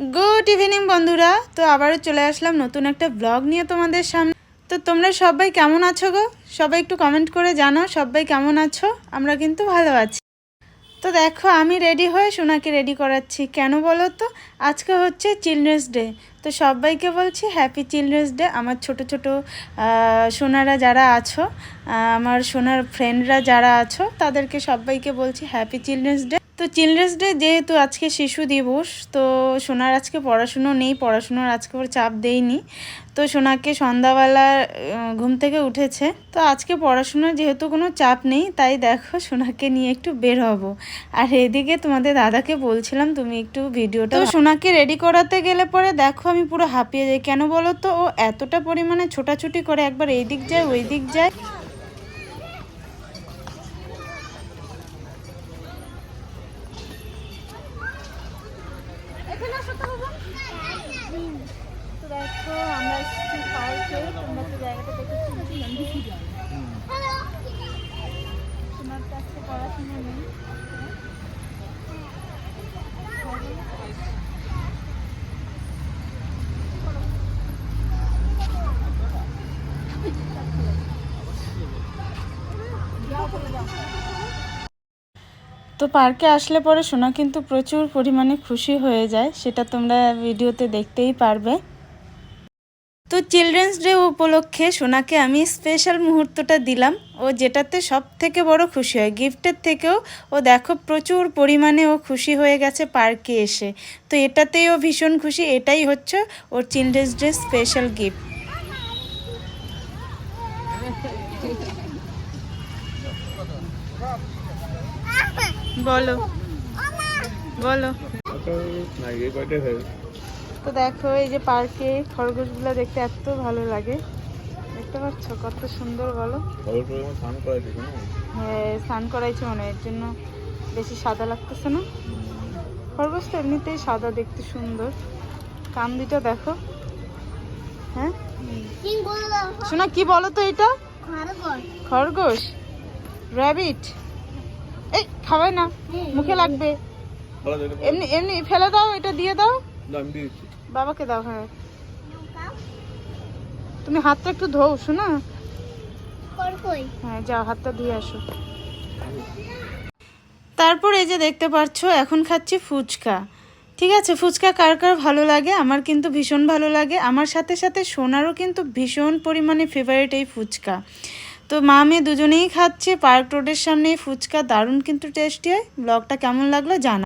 Good evening বন্ধুরা। তো আবারও চলে আসলাম নতুন একটা ব্লগ নিয়ে তোমাদের সামনে। তো তোমরা সবাই কেমন আছো গো? সবাই একটু কমেন্ট করে জানাও, সবাই কেমন আছো? আমরা কিন্তু ভালো আছি। তো দেখো, আমি রেডি হয়ে সোনাকে রেডি করাচ্ছি। কেন বলো তো? আজকে হচ্ছে চিলড্রেন্স ডে তো সবাইকে বলছি হ্যাপি চিলড্রেন্স ডে আমার ছোট ছোট সোনারা যারা আছো আমার সোনার ফ্রেন্ডরা যারা আছো, তাদেরকে সবাইকে বলছি হ্যাপি চিলড্রেন্স ডে তো চিলড্রেন্স ডে যেহেতু আজকে শিশু দিবস তো সোনার আজকে পড়াশুনো নেই পড়াশুনোর আজকে ওর চাপ দেইনি। তো সোনাকে সন্ধ্যাবেলা ঘুম থেকে উঠেছে। তো আজকে পড়াশোনার যেহেতু কোনো চাপ নেই তাই দেখো সোনাকে নিয়ে একটু বের হব। আর এদিকে তোমাদের দাদাকে বলছিলাম তুমি একটু ভিডিওটা তো সোনাকে রেডি করাতে গেলে পরে দেখো আমি পুরো হাঁপিয়ে যাই। কেন বলো তো? ও এতটা পরিমাণে ছোটাছুটি করে একবার এই দিক যায় ওই দিক যায়। তো দেখো আমরা এসেছি তোমরা তো জায়গাটা দেখেছি তোমার কাছে পড়াশোনা নেই। তো পার্কে আসলে পরে সোনা কিন্তু প্রচুর পরিমাণে খুশি হয়ে যায়, সেটা তোমরা ভিডিওতে দেখতেই পারবে। তো চিলড্রেন্স ডে উপলক্ষে সোনাকে আমি স্পেশাল মুহূর্তটা দিলাম। ও যেটাতে সব থেকে বড় খুশি হয়, গিফটের থেকেও ও দেখো প্রচুর পরিমাণে ও খুশি হয়ে গেছে পার্কে এসে। তো এটাতেই ও ভীষণ খুশি, এটাই হচ্ছে ওর চিলড্রেন্স ডে স্পেশাল গিফট। বলো। বলো। তো দেখো এই যে পার্কে খরগোশগুলো দেখতে এত ভালো লাগে। দেখতে পাচ্ছ কত সুন্দর বলো। হ্যাঁ স্নান করাইছে মনে এর জন্য বেশি সাদা লাগতেছে না। খরগোশ তো এমনিতেই সাদা দেখতে সুন্দর। কান দুটো দেখো। হ্যাঁ? শোনা কি বলো তো এটা? খরগোশ। র্যাবিট এই খাবে না। মুখে লাগবে। এমনি এমনি ফেলে দাও এটা দিয়ে দাও। না, আমি দিয়েছি বাবাকে দাও হ্যাঁ। তুমি হাতটা একটু ধোও শোনা? হ্যাঁ যাও হাতটা ধুয়ে আসো। তারপর এই যে দেখতে পাচ্ছ এখন খাচ্ছি ফুচকা। ঠিক আছে ফুচকা কার কার ভালো লাগে? আমার কিন্তু ভীষণ ভালো লাগে। আমার সাথে সাথে সোনারও কিন্তু ভীষণ পরিমাণে ফেভারিট এই ফুচকা। তো মা মেয়ে দুজনেই খাচ্ছে, পার্ক রোডের সামনে ফুচকা, দারুণ কিন্তু টেস্টি হয়। ব্লগটা কেমন লাগল জানা